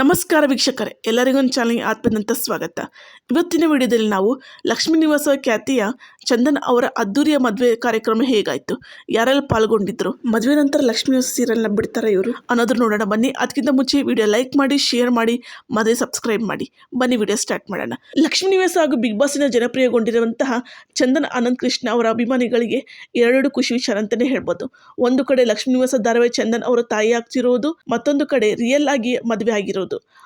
ನಮಸ್ಕಾರ ವೀಕ್ಷಕರೇ ಎಲ್ಲರಿಗೂ ಚಾನಲ್ ಆತ್ಮದಂತ ಸ್ವಾಗತ. ಇವತ್ತಿನ ವಿಡಿಯೋದಲ್ಲಿ ನಾವು ಲಕ್ಷ್ಮೀ ನಿವಾಸ ಖ್ಯಾತಿಯ ಚಂದನ್ ಅವರ ಅದ್ದೂರಿಯ ಮದುವೆ ಕಾರ್ಯಕ್ರಮ ಹೇಗಾಯ್ತು, ಯಾರೆಲ್ಲ ಪಾಲ್ಗೊಂಡಿದ್ರು, ಮದುವೆ ನಂತರ ಲಕ್ಷ್ಮೀ ನಿವಾಸ ಸೀರಿಯಲ್ನ ಬಿಡ್ತಾರೆ ಇವರು ಅನ್ನೋದ್ರ ನೋಡೋಣ, ಬನ್ನಿ. ಅದಕ್ಕಿಂತ ಮುಂಚೆ ವಿಡಿಯೋ ಲೈಕ್ ಮಾಡಿ ಶೇರ್ ಮಾಡಿ, ಮದುವೆ ಸಬ್ಸ್ಕ್ರೈಬ್ ಮಾಡಿ. ಬನ್ನಿ ವಿಡಿಯೋ ಸ್ಟಾರ್ಟ್ ಮಾಡೋಣ. ಲಕ್ಷ್ಮೀ ನಿವಾಸ ಹಾಗೂ ಬಿಗ್ ಬಾಸಿನ ಜನಪ್ರಿಯಗೊಂಡಿರುವಂತಹ ಚಂದನ್ ಆನಂದ್ ಕೃಷ್ಣ ಅವರ ಅಭಿಮಾನಿಗಳಿಗೆ ಎರಡೆರಡು ಖುಷಿ ವಿಚಾರ ಅಂತಲೇ ಹೇಳ್ಬೋದು. ಒಂದು ಕಡೆ ಲಕ್ಷ್ಮೀ ನಿವಾಸ ಧಾರಾವಾಹಿ ಚಂದನ್ ಅವರ ತಾಯಿ ಆಗ್ತಿರೋದು ಮತ್ತೊಂದು ಕಡೆ ರಿಯಲ್ ಆಗಿ ಮದುವೆ ಆಗಿರೋದು.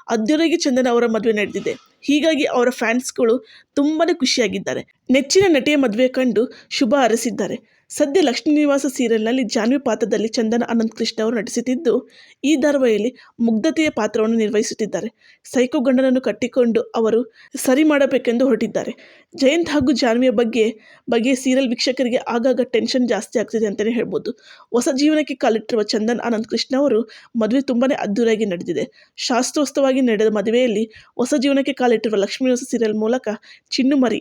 ಅದ್ದೂರಿಯಾಗಿ ಚಂದನ್ ಅವರ ಮದುವೆ ನಡೆದಿದೆ. ಹೀಗಾಗಿ ಅವರ ಫ್ಯಾನ್ಸ್ಗಳು ತುಂಬಾನೇ ಖುಷಿಯಾಗಿದ್ದಾರೆ. ನೆಚ್ಚಿನ ನಟಿಯ ಮದುವೆ ಕಂಡು ಶುಭ ಹಾರೈಸಿದ್ದಾರೆ ಸದ್ಯ ಲಕ್ಷ್ಮೀ ನಿವಾಸ ಸೀರಿಯಲ್ನಲ್ಲಿ ಜಾನ್ವಿ ಪಾತ್ರದಲ್ಲಿ ಚಂದನ ಅನಂತ್ ಕೃಷ್ಣ ಅವರು ನಟಿಸುತ್ತಿದ್ದು, ಈ ಧಾರಾವಾಹಿಯಲ್ಲಿ ಮುಗ್ಧತೆಯ ಪಾತ್ರವನ್ನು ನಿರ್ವಹಿಸುತ್ತಿದ್ದಾರೆ. ಸೈಕೋ ಗಂಡನನ್ನು ಕಟ್ಟಿಕೊಂಡು ಅವರು ಸರಿ ಮಾಡಬೇಕೆಂದು ಹೊರಟಿದ್ದಾರೆ. ಜಯಂತ್ ಹಾಗೂ ಜಾನ್ವಿಯ ಬಗ್ಗೆ ಬಗ್ಗೆ ಸೀರಿಯಲ್ ವೀಕ್ಷಕರಿಗೆ ಆಗಾಗ ಟೆನ್ಷನ್ ಜಾಸ್ತಿ ಆಗ್ತಿದೆ ಅಂತಲೇ ಹೇಳ್ಬೋದು. ಹೊಸ ಜೀವನಕ್ಕೆ ಕಾಲಿಟ್ಟಿರುವ ಚಂದನ್ ಅನಂತ್ ಕೃಷ್ಣ ಅವರು ಮದುವೆ ತುಂಬಾ ಅದ್ದೂರಿಯಾಗಿ ನಡೆದಿದೆ. ಶಾಸ್ತ್ರೋಸ್ತವಾಗಿ ನಡೆದ ಮದುವೆಯಲ್ಲಿ ಹೊಸ ಜೀವನಕ್ಕೆ ಕಾಲಿಟ್ಟಿರುವ ಲಕ್ಷ್ಮೀ ಸೀರಿಯಲ್ ಮೂಲಕ ಚಿನ್ನುಮರಿ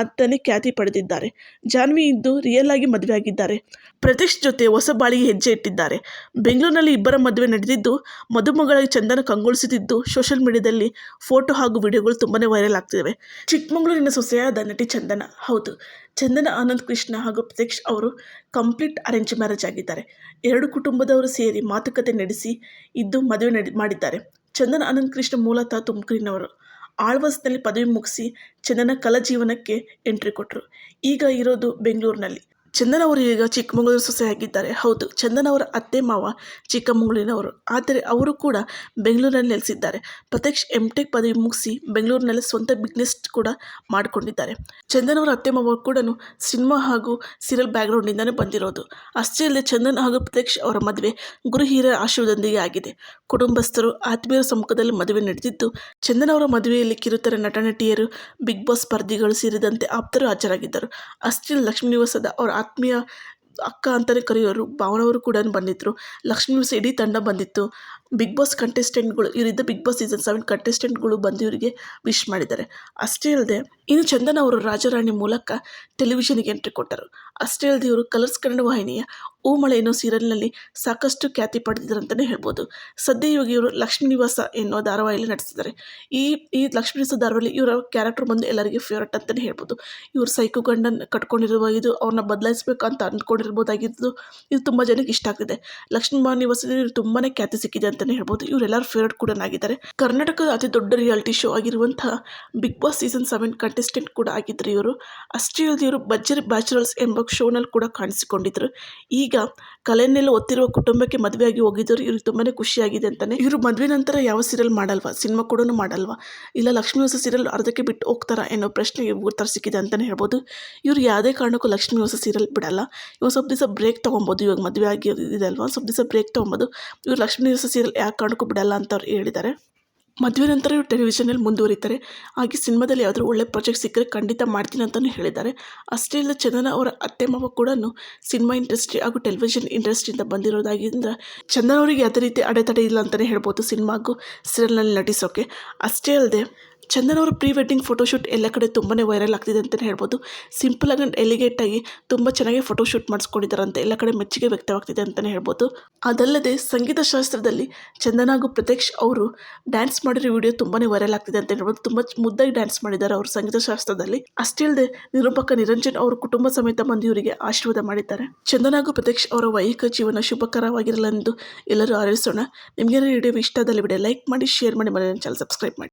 ಆತನೇ ಖ್ಯಾತಿ ಪಡೆದಿದ್ದಾರೆ. ಜಾನ್ವಿ ಇಂದು ರಿಯಲ್ ಆಗಿ ಮದುವೆ ಆಗಿದ್ದಾರೆ ಪ್ರತೀಶ್ ಜೊತೆ ಹೊಸ ಬಾಳಿಗೆ ಹೆಜ್ಜೆ ಇಟ್ಟಿದ್ದಾರೆ. ಬೆಂಗಳೂರಿನಲ್ಲಿ ಇಬ್ಬರ ಮದುವೆ ನಡೆದಿದ್ದು, ಮದುಮಗಳಿಗೆ ಚಂದನ ಕಂಗೊಳಿಸುತ್ತಿದ್ದು ಸೋಷಿಯಲ್ ಮೀಡಿಯಾದಲ್ಲಿ ಫೋಟೋ ಹಾಗೂ ವಿಡಿಯೋಗಳು ತುಂಬಾನೇ ವೈರಲ್ ಆಗ್ತಿವೆ. ಚಿಕ್ಕಮಗಳೂರಿನ ಸೊಸೆಯಾದ ನಟಿ ಚಂದನ, ಹೌದು, ಚಂದನ ಆನಂದ್ ಕೃಷ್ಣ ಹಾಗೂ ಪ್ರತೀಕ್ಷ್ ಅವರು ಕಂಪ್ಲೀಟ್ ಅರೇಂಜ್ ಮ್ಯಾರೇಜ್ ಆಗಿದ್ದಾರೆ. ಎರಡು ಕುಟುಂಬದವರು ಸೇರಿ ಮಾತುಕತೆ ನಡೆಸಿ ಇದ್ದು ಮದುವೆ ನಡೆ, ಮಾಡಿದ್ದಾರೆ. ಚಂದನ ಆನಂದ್ ಕೃಷ್ಣ ಮೂಲತಃ ತುಮಕೂರಿನವರು. ಆಳ್ವಾಸ್ನಲ್ಲಿ ಪದವಿ ಮುಗಿಸಿ ಚಂದನ ಕಲಾ ಜೀವನಕ್ಕೆ ಎಂಟ್ರಿ ಕೊಟ್ಟರು ಈಗ ಇರೋದು ಬೆಂಗಳೂರಿನಲ್ಲಿ. ಚಂದನ್ ಈಗ ಚಿಕ್ಕಮಗಳೂರು ಸೊಸೆಯಾಗಿದ್ದಾರೆ ಹೌದು ಚಂದನ್ ಅತ್ತೆ ಮಾವ ಚಿಕ್ಕಮಗಳೂರಿನವರು. ಆದರೆ ಅವರು ಕೂಡ ಬೆಂಗಳೂರಿನಲ್ಲಿ ನೆಲೆಸಿದ್ದಾರೆ. ಪ್ರತ್ಯಕ್ಷ ಎಂ ಟೆಕ್ ಪದವಿ ಮುಗಿಸಿ ಬೆಂಗಳೂರಿನಲ್ಲಿ ಸ್ವಂತ ಬಿಸ್ನೆಸ್ ಕೂಡ ಮಾಡಿಕೊಂಡಿದ್ದಾರೆ. ಚಂದನ್ ಅತ್ತೆ ಮಾವ ಕೂಡ ಸಿನಿಮಾ ಹಾಗೂ ಸೀರಿಯಲ್ ಬ್ಯಾಕ್ಗ್ರೌಂಡಿಂದಲೇ ಬಂದಿರೋದು. ಅಷ್ಟೇ ಅಲ್ಲದೆ ಚಂದನ್ ಹಾಗೂ ಪ್ರತ್ಯಕ್ಷ ಅವರ ಮದುವೆ ಗುರು ಹಿರಿಯರ ಆಗಿದೆ. ಕುಟುಂಬಸ್ಥರು ಆತ್ಮೀಯರ ಸಮ್ಮುಖದಲ್ಲಿ ಮದುವೆ ನಡೆದಿದ್ದು ಚಂದನ್ ಅವರ ಮದುವೆಯಲ್ಲಿ ಕಿರುತರ ನಟ ನಟಿಯರು ಬಿಗ್ ಬಾಸ್ ಸ್ಪರ್ಧಿಗಳು ಸೇರಿದಂತೆ ಆಪ್ತರು ಹಾಜರಾಗಿದ್ದರು. ಅಷ್ಟೇ ಲಕ್ಷ್ಮೀ ನಿವಾಸದ ಅವರ ಆತ್ಮೀಯ ಅಕ್ಕ ಅಂತಲೇ ಕರೆಯೋರು, ಭಾವನವರು ಕೂಡ ಬಂದಿದ್ದರು ಲಕ್ಷ್ಮೀ ಮಿಸ್ ಇಡೀ ತಂಡ ಬಂದಿತ್ತು. ಬಿಗ್ ಬಾಸ್ ಕಂಟೆಸ್ಟೆಂಟ್ಗಳು ಇವರಿದ್ದ ಬಿಗ್ ಬಾಸ್ ಸೀಸನ್ ಸೆವೆನ್ ಕಂಟೆಸ್ಟೆಂಟ್ಗಳು ಬಂದು ಇವರಿಗೆ ವಿಶ್ ಮಾಡಿದ್ದಾರೆ. ಅಷ್ಟೇ ಅಲ್ಲದೆ ಇನ್ನು ಚಂದನ್ ಅವರು ರಾಜರಾಣಿ ಮೂಲಕ ಟೆಲಿವಿಷನ್ಗೆ ಎಂಟ್ರಿ ಕೊಟ್ಟರು. ಅಷ್ಟೇ ಅಲ್ಲದೆ ಇವರು ಕಲರ್ಸ್ ಕನ್ನಡ ವಾಹಿನಿಯ ಓ ಅನ್ನೋ ಸೀರಿಯಲ್ನಲ್ಲಿ ಸಾಕಷ್ಟು ಖ್ಯಾತಿ ಪಡೆದಿದ್ದಾರೆ ಅಂತಲೇ ಹೇಳ್ಬೋದು. ಸದ್ಯ ಇವಾಗ ಇವರು ಲಕ್ಷ್ಮೀ ನಿವಾಸ ಎನ್ನುವ ಧಾರಾವಾಹಿಯಲ್ಲಿ ನಟಿಸಿದ್ದಾರೆ. ಈ ಈ ಲಕ್ಷ್ಮೀ ನಿವಾಸ ಧಾರಾವಾಹಿಯಲ್ಲಿ ಇವರ ಕ್ಯಾರೆಕ್ಟರ್ ಬಂದು ಎಲ್ಲರಿಗೂ ಫೇವ್ರೇಟ್ ಅಂತಲೇ ಹೇಳ್ಬೋದು. ಇವರು ಸೈಕು ಗಂಡನ್ ಕಟ್ಕೊಂಡಿರುವ ಇದು ಅವ್ರನ್ನ ಬದಲಾಯಿಸಬೇಕು ಅಂತ ಅಂದ್ಕೊಂಡಿರ್ಬೋದಾಗಿದ್ದು ಇದು ತುಂಬ ಜನಕ್ಕೆ ಇಷ್ಟ ಆಗ್ತಿದೆ. ಲಕ್ಷ್ಮೀ ನಿವಾಸದಲ್ಲಿ ಇವರು ತುಂಬಾ ಖ್ಯಾತಿ ಸಿಕ್ಕಿದೆ ಅಂತಲೇ ಹೇಳ್ಬೋದು. ಇವರೆಲ್ಲರೂ ಫೇವ್ರೇಟ್ ಕೂಡ ಆಗಿದ್ದಾರೆ. ಕರ್ನಾಟಕದ ಅತಿ ದೊಡ್ಡ ರಿಯಾಲಿಟಿ ಶೋ ಆಗಿರುವಂತಹ Bigg Boss season seven contestant ಕೂಡ ಆಗಿದ್ದರು ಇವರು. ಅಷ್ಟೇ ಇವರು ಬಜ್ಜರಿ ಬ್ಯಾಚುಲರ್ಸ್ ಎಂಬ ಶೋನಲ್ಲಿ ಕೂಡ ಕಾಣಿಸಿಕೊಂಡಿದ್ದರು ಈಗ ಕಲೆಯನ್ನೆಲ್ಲ ಒತ್ತಿರುವ ಕುಟುಂಬಕ್ಕೆ ಮದುವೆಯಾಗಿ ಹೋಗಿದ್ದರು ಇವ್ರಿಗೆ ತುಂಬಾ ಖುಷಿಯಾಗಿದೆ ಅಂತಲೇ ಇವರು ಮದುವೆ ನಂತರ ಯಾವ ಸೀರಿಯಲ್ ಮಾಡಲ್ವಾ? ಸಿನಿಮಾ ಕೂಡ ಮಾಡಲ್ವಾ? ಇಲ್ಲ ಲಕ್ಷ್ಮೀ ಹೊಸ ಸೀರಿಯಲ್ ಅರ್ಧಕ್ಕೆ ಬಿಟ್ಟು ಹೋಗ್ತಾರಾ ಅನ್ನೋ ಪ್ರಶ್ನೆ ಉತ್ತರ ಸಿಕ್ಕಿದೆ ಅಂತಲೇ ಹೇಳ್ಬೋದು. ಇವರು ಯಾವುದೇ ಕಾರಣಕ್ಕೂ ಲಕ್ಷ್ಮೀ ಹೊಸ ಸೀರಿಯಲ್ ಬಿಡಲ್ಲ. ಇವಾಗ ಸ್ವಲ್ಪ ದಿವಸ ಬ್ರೇಕ್ ತೊಗೊಬೋದು. ಇವಾಗ ಮದುವೆ ಆಗಿ ಇದೆ ಅಲ್ವಾ? ಸ್ವಲ್ಪ ದಿವಸ ಬ್ರೇಕ್ ತೊಗೊಬೋದು. ಇವರು ಲಕ್ಷ್ಮೀ ಹೊಸ ಸೀರಿಯಲ್ ಯಾಕೆ ಕಾರಣಕ್ಕೂ ಬಿಡಲ್ಲ ಅಂತ ಅವ್ರು ಹೇಳಿದ್ದಾರೆ. ಮದುವೆ ನಂತರ ಟೆಲಿವಿಷನಲ್ಲಿ ಮುಂದುವರಿತಾರೆ. ಹಾಗೆ ಸಿನಿಮಾದಲ್ಲಿ ಯಾವ್ದಾದ್ರು ಒಳ್ಳೆ ಪ್ರಾಜೆಕ್ಟ್ ಸಿಕ್ಕರೆ ಖಂಡಿತ ಮಾಡ್ತೀನಿ ಅಂತಲೂ ಹೇಳಿದ್ದಾರೆ. ಅಷ್ಟೇ ಅಲ್ಲದೆ ಚಂದನ ಅವರ ಅತ್ತೆ ಮಾವ ಕೂಡ ಸಿನಿಮಾ ಇಂಡಸ್ಟ್ರಿ ಹಾಗೂ ಟೆಲಿವಿಷನ್ ಇಂಡಸ್ಟ್ರಿಯಿಂದ ಬಂದಿರೋದಾಗಿಂದ ಚಂದನ ಅವರಿಗೆ ಯಾವುದೇ ರೀತಿ ಅಡೆತಡೆ ಇಲ್ಲ ಅಂತಲೇ ಹೇಳ್ಬೋದು ಸಿನಿಮಾಗೂ ಸೀರಿಯಲ್ನಲ್ಲಿ ನಟಿಸೋಕೆ. ಅಷ್ಟೇ ಅಲ್ಲದೆ, ಚಂದನ್ ಅವರ ಪ್ರೀ ವೆಡ್ಡಿಂಗ್ ಫೋಟೋಶೂಟ್ ಎಲ್ಲ ಕಡೆ ತುಂಬಾ ವೈರಲ್ ಆಗ್ತಿದೆ ಅಂತಲೇ ಹೇಳ್ಬೋದು. ಸಿಂಪಲ್ ಆಗಿ ಎಲಿಗೇಟ್ ಆಗಿ ತುಂಬ ಚೆನ್ನಾಗಿ ಫೋಟೋಶೂಟ್ ಮಾಡಿಸ್ಕೊಂಡಿದ್ದಾರಂತೆ. ಎಲ್ಲ ಕಡೆ ಮೆಚ್ಚುಗೆ ವ್ಯಕ್ತವಾಗ್ತಿದೆ ಅಂತಲೇ ಹೇಳ್ಬೋದು. ಅದಲ್ಲದೆ, ಸಂಗೀತ ಶಾಸ್ತ್ರದಲ್ಲಿ ಚಂದನ ಹಾಗೂ ಪ್ರತ್ಯಕ್ಷ್ ಅವರು ಡ್ಯಾನ್ಸ್ ಮಾಡಿರೋ ವಿಡಿಯೋ ತುಂಬಾನೇ ವೈರಲ್ ಆಗ್ತಿದೆ ಅಂತ ಹೇಳ್ಬೋದು. ತುಂಬಾ ಮುದ್ದಾಗಿ ಡ್ಯಾನ್ಸ್ ಮಾಡಿದ್ದಾರೆ ಅವರು ಸಂಗೀತ ಶಾಸ್ತ್ರದಲ್ಲಿ ಅಷ್ಟೇ ಅಲ್ಲದೆ ನಿರೂಪಕ ನಿರಂಜನ್ ಅವರ ಕುಟುಂಬ ಸಮೇತ ಬಂದು ಇವರಿಗೆ ಆಶೀರ್ವಾದ ಮಾಡಿದ್ದಾರೆ. ಚಂದನಾಗು ಹಾಗೂ ಪ್ರತ್ಯಕ್ಷ್ ಅವರ ವೈಹಿಕ ಜೀವನ ಶುಭಕರವಾಗಿರಲೆಂದು ಎಲ್ಲರೂ ಆರೈಸೋಣ. ನಿಮಗೆ ವಿಡಿಯೋ ಇಷ್ಟ ಆದಲ್ಲಿ ವಿಡಿಯೋ ಲೈಕ್ ಮಾಡಿ ಶೇರ್ ಮಾಡಿ ಮನೆ ಚಾನಲ್ ಸಬ್ಸ್ಕ್ರೈಬ್ ಮಾಡಿ.